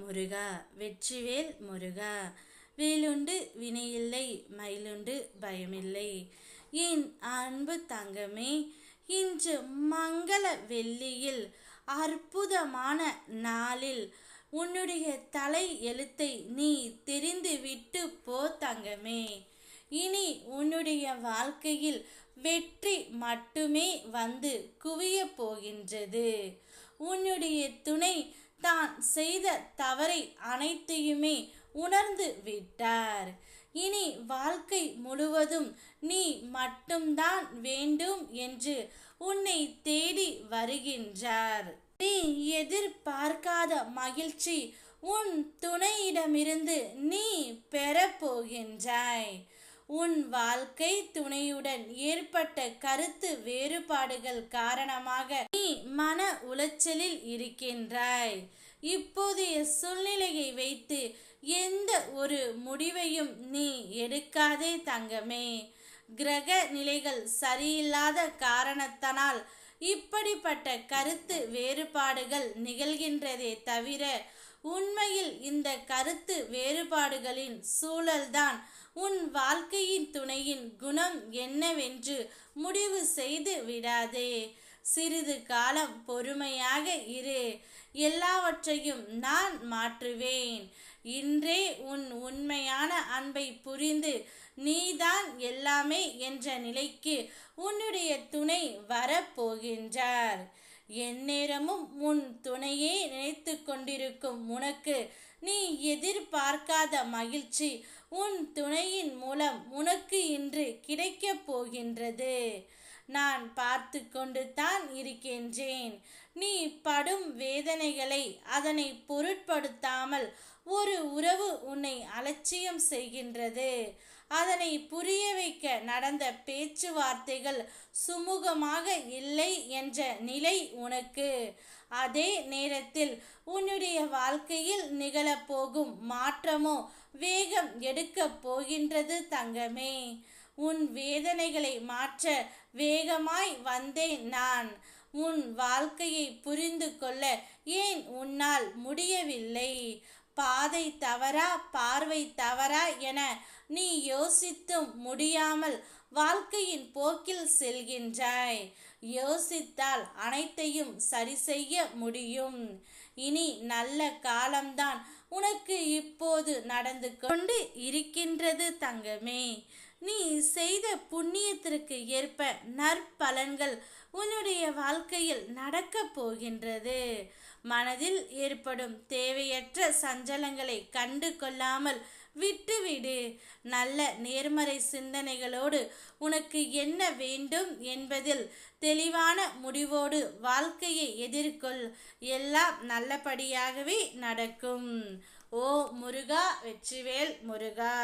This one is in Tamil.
முருகா வெற்றிவேல் முருகா. வேலுண்டு வினையில்லை மயிலுண்டு பயமில்லை. என் அன்பு தங்கமே இன்று மங்கள வெள்ளியில் அற்புதமான நாளில் உன்னுடைய தலை எழுத்தை நீ தெரிந்து விட்டு போ தங்கமே. இனி உன்னுடைய வாழ்க்கையில் வெற்றி மட்டுமே வந்து குவிய போகின்றது. உன்னுடைய துணை தான் செய்த தவறை அனைத்தையுமே உணர்ந்து விட்டார். இனி வாழ்க்கை முழுவதும் நீ மட்டும்தான் வேண்டும் என்று உன்னை தேடி வருகின்றார். நீ எதிர்பார்க்காத மகிழ்ச்சி உன் துணையிடமிருந்து நீ பெறப்போகின்றாய். உன் வாழ்க்கை துணையுடன் ஏற்பட்ட கருத்து வேறுபாடுகள் காரணமாக நீ மன உளைச்சலில் இருக்கின்றாய். இப்போதைய சூழ்நிலையை வைத்து எந்த ஒரு முடிவையும் நீ எடுக்காதே தங்கமே. கிரக நிலைகள் சரியில்லாத காரணத்தனால் இப்படிப்பட்ட கருத்து வேறுபாடுகள் நிகழ்கின்றதே தவிர உண்மையில் இந்த கருத்து வேறுபாடுகளின் சூழல்தான். உன் வாழ்க்கையின் துணையின் குணம் என்னவென்று முடிவு செய்து விடாதே. சிறிது காலம் பொறுமையாக இரு. எல்லாவற்றையும் நான் மாற்றுவேன். இன்றே உன் உண்மையான அன்பை புரிந்து நீதான் எல்லாமே என்ற நிலைக்கு உன்னுடைய துணை வரப்போகின்றார். எந்நேரமும் உன் துணையே நினைத்து கொண்டிருக்கும் உனக்கு. நீ எதிர்பார்க்காத மகிழ்ச்சி உன் துணையின் மூலம் உனக்கு இன்று கிடைக்கப் போகின்றது. நான் பார்த்து கொண்டு தான் இருக்கின்றேன். நீ படும் வேதனைகளை அதனை பொருட்படுத்தாமல் ஒரு உறவு உன்னை அலட்சியம் செய்கின்றது. அதனை புரிய வைக்க நடந்த பேச்சுவார்த்தைகள் சுமூகமாக இல்லை என்ற நிலை உனக்கு. அதே நேரத்தில் உன்னுடைய வாழ்க்கையில் நிகழப்போகும் மாற்றமோ வேகம் எடுக்கப் போகின்றது தங்கமே. உன் வேதனைகளை மாற்ற வேகமாய் வந்தேன் நான். உன் வாழ்க்கையை புரிந்து கொள்ள ஏன் உன்னால் முடியவில்லை? பாதை தவறா பார்வை தவறா என நீ யோசித்தும் முடியாமல் வாழ்க்கையின் போக்கில் செல்கின்றாய். யோசித்தால் அனைத்தையும் சரி செய்ய முடியும். இனி நல்ல காலம்தான் உனக்கு இப்போது நடந்து கொண்டு இருக்கின்றது தங்கமே. நீ செய்த புண்ணியத்திற்கு ஏற்ப நற்பலன்கள் உன்னுடைய வாழ்க்கையில் நடக்கப் போகின்றது. மனதில் ஏற்படும் தேவையற்ற சஞ்சலங்களை கண்டு கொள்ளாமல் விட்டுவிடு. நல்ல நேர்மறை சிந்தனைகளோடு உனக்கு என்ன வேண்டும் என்பதில் தெளிவான முடிவோடு வாழ்க்கையை எதிர்கொள். எல்லாம் நல்லபடியாகவே நடக்கும். ஓ முருகா வெற்றிவேல் முருகா.